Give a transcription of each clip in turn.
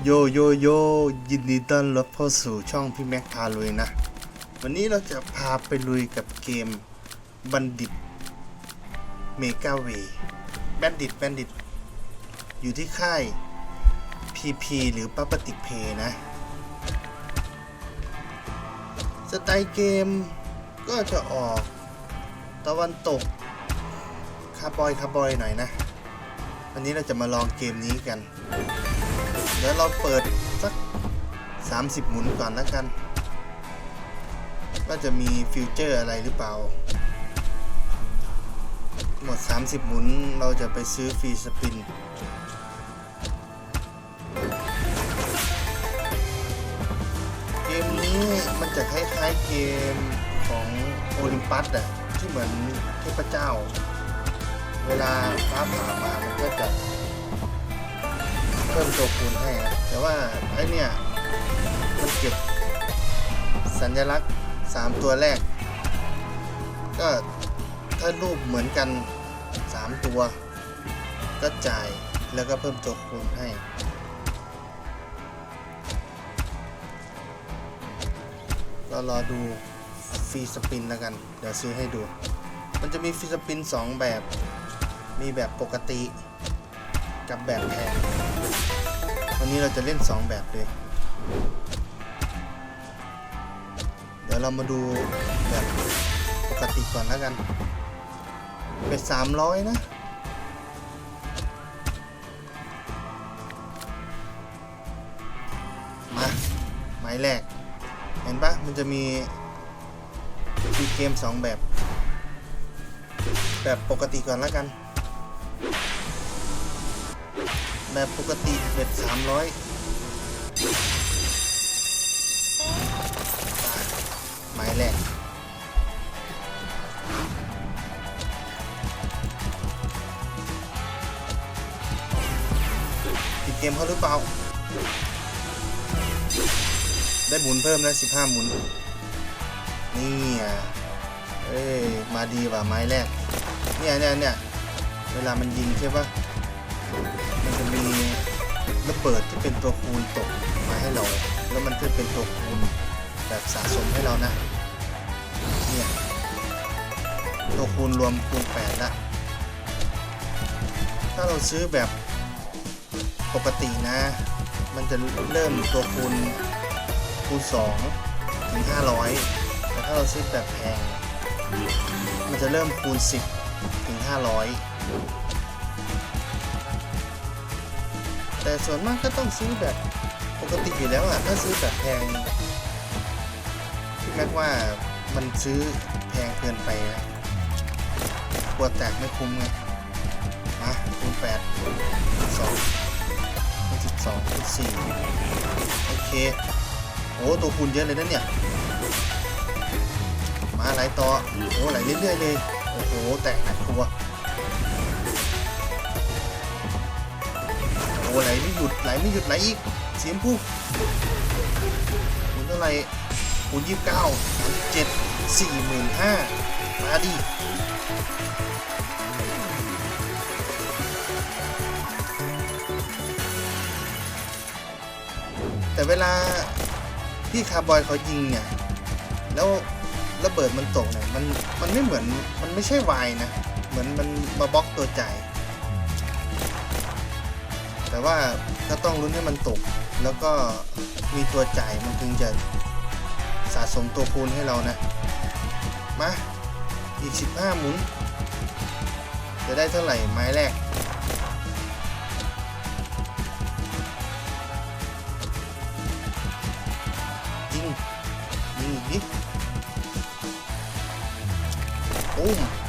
โยโยโยยินดีต้อนรับเข้าสู่ช่องพี่แม็กพาลุยนะ วันนี้เราจะพาไปลุยกับเกมบัณฑิตเมกาเวแบนดิตแบนดิต อยู่ที่ค่าย PP หรือปั๊ปติกเพนะ สไตล์เกมก็จะออกตะวันตก คาบอยคาบอยหน่อยนะ วันนี้เราจะมาลองเกมนี้กัน เดี๋ยวเราเปิดสัก 30 หมุนก่อนแล้วกัน ว่าจะมีฟิวเจอร์อะไรหรือเปล่า หมด 30 หมุนเราจะไปซื้อฟรีสปินเกมนี้มันจะคล้ายๆเกมของโอลิมปัสอะที่เหมือนเทพเจ้า เวลาฟ้าผ่ามามันก็จะ เพิ่มตัวคูณให้แต่ว่าไอเนี่ยมันเก็บสัญลักษณ์ 3 ตัวแรก ก็ถ้ารูปเหมือนกัน 3 ตัว ก็จ่ายแล้วก็เพิ่มตัวคูณให้ก็รอดูฟรีสปินแล้วกัน เดี๋ยวซื้อให้ดู มันจะมีฟรีสปิน 2 แบบ มีแบบปกติ กับแบบแพงวันนี้เราจะเล่น 2 แบบเลยเดี๋ยวเรามาดูแบบปกติก่อนแล้วกัน เป็น300นะ มาหมายแรก เห็นปะมันจะมีมีเกม2แบบ แบบปกติก่อนแล้วกัน แบบปกติเบ็ดสามร้อยหมายแรกติดเกมเขาหรือเปล่า ได้หมุนเพิ่มแล้สิบห้าหมุน นี่อะเอ้ย มาดีว่ะไม้แรก เนี่ยเนี่ยเนี่ยเวลามันยิงใช่ปะ เบิดที่เป็นตัวคูณตกมาให้เรา แล้วมันจะเป็นตัวคูณแบบสะสมให้เรานะ เนี่ย ตัวคูณรวมคูณ8ละ ถ้าเราซื้อแบบปกตินะ มันจะเริ่มตัวคูณคูณ2ถึง500แต่ถ้าเราซื้อแบบแพง มันจะเริ่มคูณ10ถึง500 แต่ส่วนมากก็ต้องซื้อแบบปกติอยู่แล้วอะ ถ้าซื้อแบบแพงพี่แม็กว่ามันซื้อแพงเกินไปนะกลัวแตกไม่คุ้มไงมาคูณแปดสองสิบสองคูณสี่โอเค โอ้ตัวคูณเยอะเลยนะเนี่ย มาไหลต่อ โอ้ไหลเรื่อยๆเลย โอ้โห แตกหนักตัว อ้ไหลไม่หยุดไหลไม่หยุดไหลอีกเสียงผู้คูณเท่าไหร่คูณยี่สิบเก้าเจ็ดสี่หมื่นห้ามาดิแต่เวลาพี่คาร์บอยเขายิงเนี่ย แล้วระเบิดมันตกเนี่ย มัน มันไม่เหมือน มันไม่ใช่วายนะ เหมือนมันมาบล็อกตัวจ่าย แต่ว่าก็ต้องลุ้นให้มันตก แล้วก็มีตัวจ่ายมันถึงจะสะสมตัวคูณให้เรานะ มา อีก 15 หมุน จะได้เท่าไหร่ไม้แรกยิงยิงอีกดิปุ้ม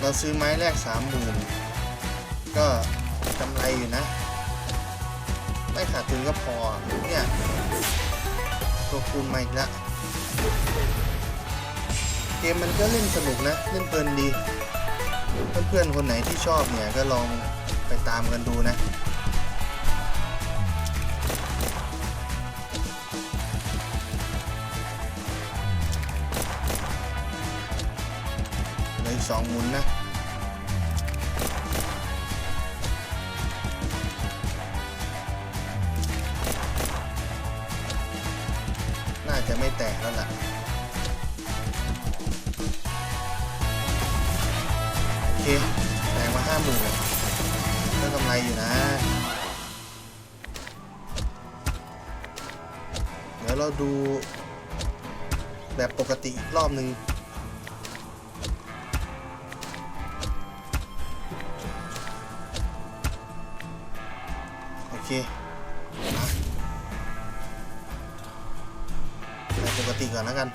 เราซื้อไม้แรกสามหมื่นก็กำไรอยู่นะ ไม่ขาดทุนก็พอ เนี่ย ตัวคูณมาอีกล้วเกมมันก็เล่นสนุกนะ เล่นเพลินดี เพื่อนๆคนไหนที่ชอบเนี่ย ก็ลองไปตามกันดูนะ สองหมุนนะน่าจะไม่แตกแล้วล่ะโอเคแตกมาห้าหมื่นเก็กำไรอยู่นะเดี๋ยวเราดูแบบปกติอีกรอบหนึ่ง เคปกติก่อนแล้วกัน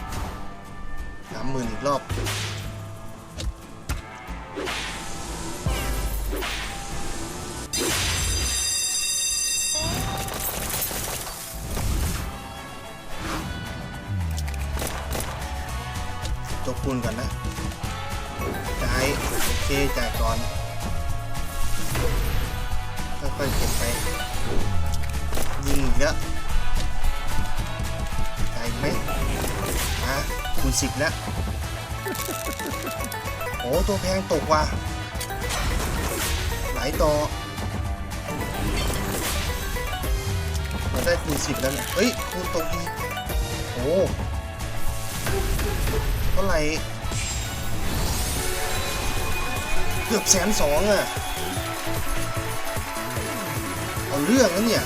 สามหมื่นอีกรอบตัวคูณก่อนนะจ่ายโอเคจ่ายก่อน ค่อยเก็บไป ยิงอีกแล้วจ่ายไหมมาคูณสิบแล้ว โอ้ตัวแพงตกว่ะหลายต่อเราได้คูณสิบแล้วเนี่ยเฮ้ย คูณตกอีกโอ้เท่าไหร่เกือบแสนสองอะ เอาเรื่องแล้วเนี่ย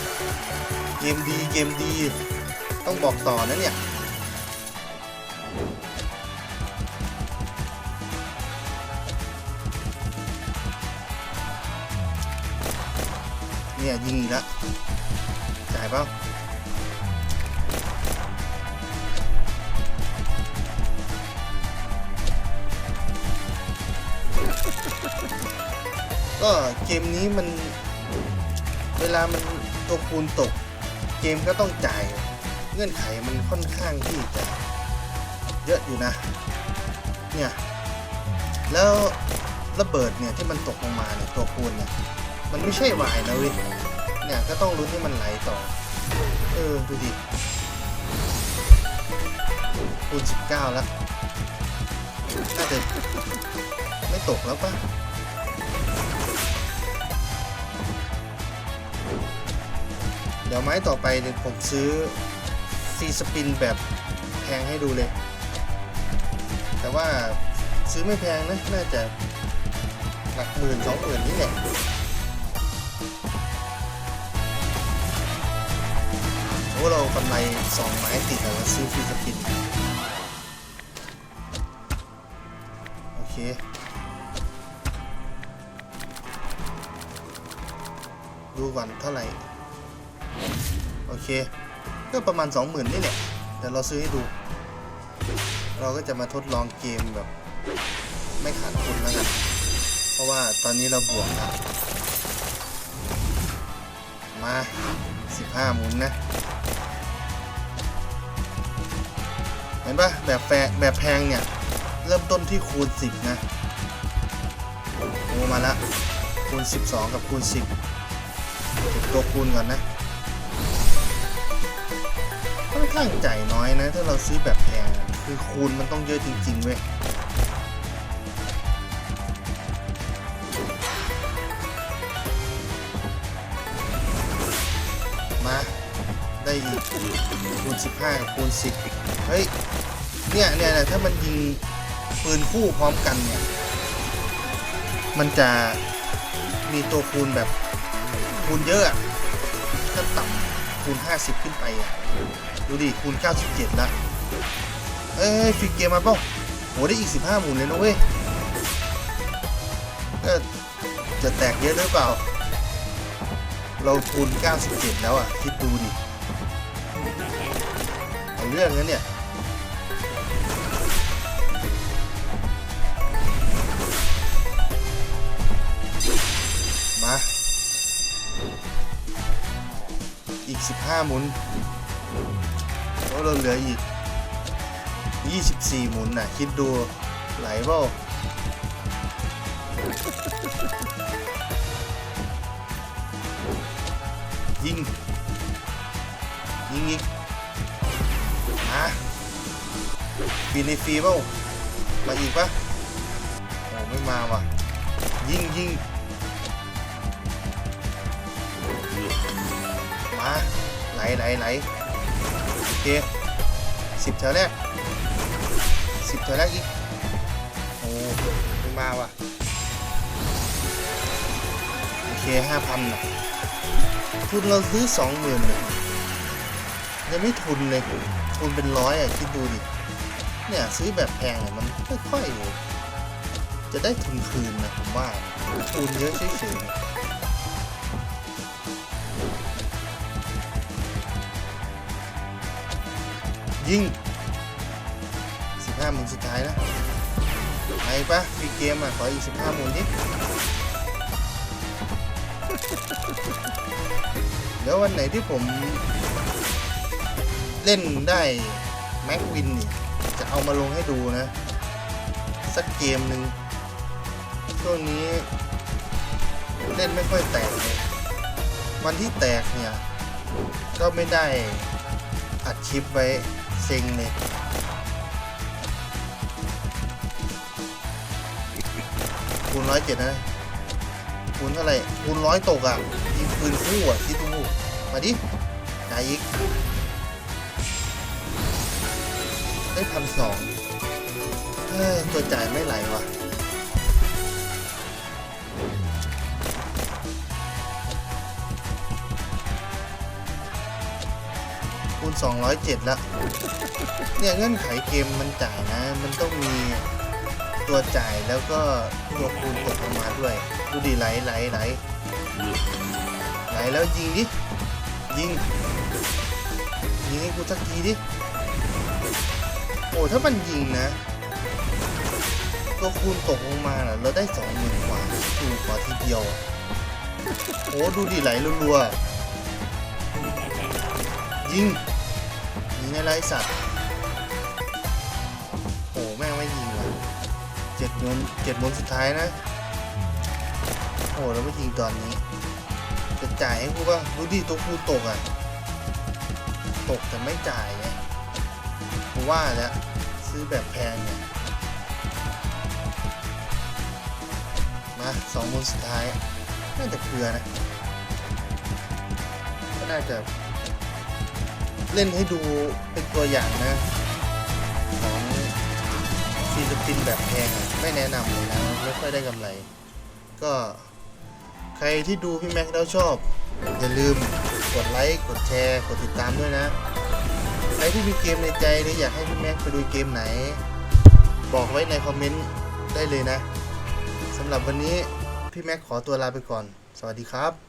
เกมดีเกมดี ต้องบอกต่อนะเนี่ยเนี่ยยิงอีกแล้วจ่ายเปล่าก็เกมนี้มัน เวลามันตัวคูณตก เกมก็ต้องจ่าย เงื่อนไขมันค่อนข้างที่จะเยอะอยู่นะ เนี่ย แล้วระเบิดเนี่ยที่มันตกลงมาเนี่ยตัวคูณเนี่ย มันไม่ใช่วายนะเว้ย เนี่ยก็ต้องลุ้นให้มันไหลต่อ เออดูดิคูณ19แล้วน่าจะไม่ตกแล้วปะ เดี๋ยวไม้ต่อไปเนี่ยผมซื้อซีสปินแบบแพงให้ดูเลย แต่ว่าซื้อไม่แพงนะ น่าจะหลักหมื่นสองหมื่นนี่แหละโอ้เรากำไรสองไม้ติดแล้วซื้อฟรีสปิน โอเคดูก่อนเท่าไหร่ โอเค ก็ประมาณ 20,000นี่แหละเดี๋ยวเราซื้อให้ดู เราก็จะมาทดลองเกมแบบ ไม่ขาดทุนแล้วกันเพราะว่าตอนนี้เราบวกแล้วมา 15 หมุนนะ เห็นปะแบบแฟแบบแพงเนี่ย เริ่มต้นที่คูณ 10 นะโอ้มาละคูณ 12 กับคูณ 10เก็บตัวคูณก่อนนะ ข้างจ่ายน้อยนะ ถ้าเราซื้อแบบแพงคือคูณมันต้องเยอะจริง ๆ เว้ยมาได้อีกคูณ 15 กับคูณ 10 เฮ้ย เนี่ยเนี่ยถ้ามันยิงปืนคู่พร้อมกันเนี่ย มันจะมีตัวคูณแบบคูณเยอะอะถ้าต่ำคูณ 50 ขึ้นไปอะ ดูดิคูณ 97แล้วเอ้ยฟิกเกมมาเปล่าโหได้อีก 15หมุนเลยนะเว้ยก็จะแตกเยอะหรือเปล่า เราคูณ 97 แล้วอะ คิดดูดิเอาเรื่องนั้นเนี่ยมาอีก 15หมุน เราเหลืออีก 24 หมุนน่ะคิดดูไหลเปล่ายิง ยิงอีกมาฟรีในฟรีเปล่ามาอีกปะโอ้ไม่มาว่ะ ยิงยิงมาไหลไหลไหล เคสิบแถวแรกสิบแถวแรกอีก โอ้ไม่มาว่ะ โอเคห้าพันนะทุนเราซื้อสองหมื่นเลยยังไม่ทุนเลย ทุนเป็นร้อยอะ คิดดูดิ เนี่ย ซื้อแบบแพงเนี่ยมันค่อยจะได้ทุนคืนนะผมว่า ทุนเยอะเฉยๆ ยิงสิบห้ามื่นสุดท้ายนะไงปะฟรีเกมอะ ขออีกสิบห้ามื่นดิเดี๋ยววันไหนที่ผมเล่นได้แม็กวินนี่จะเอามาลงให้ดูนะ สักเกมหนึ่งช่วงนี้ เล่นไม่ค่อยแตกเลยวันที่แตกเนี่ย ก็ไม่ได้อัดคลิปไว้ ซ็งเลยคูณร้อยเจ็ดนะคูณเท่าไหร่คูณร้อยตกอะยิงปืนคู่อะคิดดูมาดินายอีก ได้พันสองเฮ้ยตัวจ่ายไม่ไหลว่ะ ณ 207 แล้ว เนี่ยเงื่อนไขเกมมันจ่ายนะ มันต้องมีตัวจ่ายแล้วก็ตัวคูณตกลงมาด้วย ดูดิไหลไหลไหลไหลแล้วยิงดิ ยิง ยิงให้กูสักทีดิ โอ้ถ้ามันยิงนะ ตัวคูณตกลงมาเราได้สองหมื่นกว่าดูกว่าทีเดียวโอ้ดูดิไหลรัวๆยิง ยิงอไรสัตว์โอ้แม่งไม่ยิงว่ะเจ็ดมนเจ็ดมนสุดท้ายนะ โอ้แล้วไม่ยิงตอนนี้ จะจ่ายให้กูป่ะดูดิตัวคูตกอะ ตกแต่ไม่จ่ายไงกูว่าแล้วซื้อแบบแพงเนี่ยมาสองมูลสุดท้าย น่าจะเกลือนะ ก็น่าจะ เล่นให้ดูเป็นตัวอย่างนะ ของฟิลิปปินแบบแพงไม่แนะนำเลยนะ ไม่ค่อยได้กำไร ก็ใครที่ดูพี่แม็กแล้วชอบ อย่าลืมกดไลค์กดแชร์กดติดตามด้วยนะ ใครที่มีเกมในใจหรืออยากให้พี่แม็กไปดูเกมไหน บอกไว้ในคอมเมนต์ได้เลยนะสำหรับวันนี้พี่แม็กขอตัวลาไปก่อน สวัสดีครับ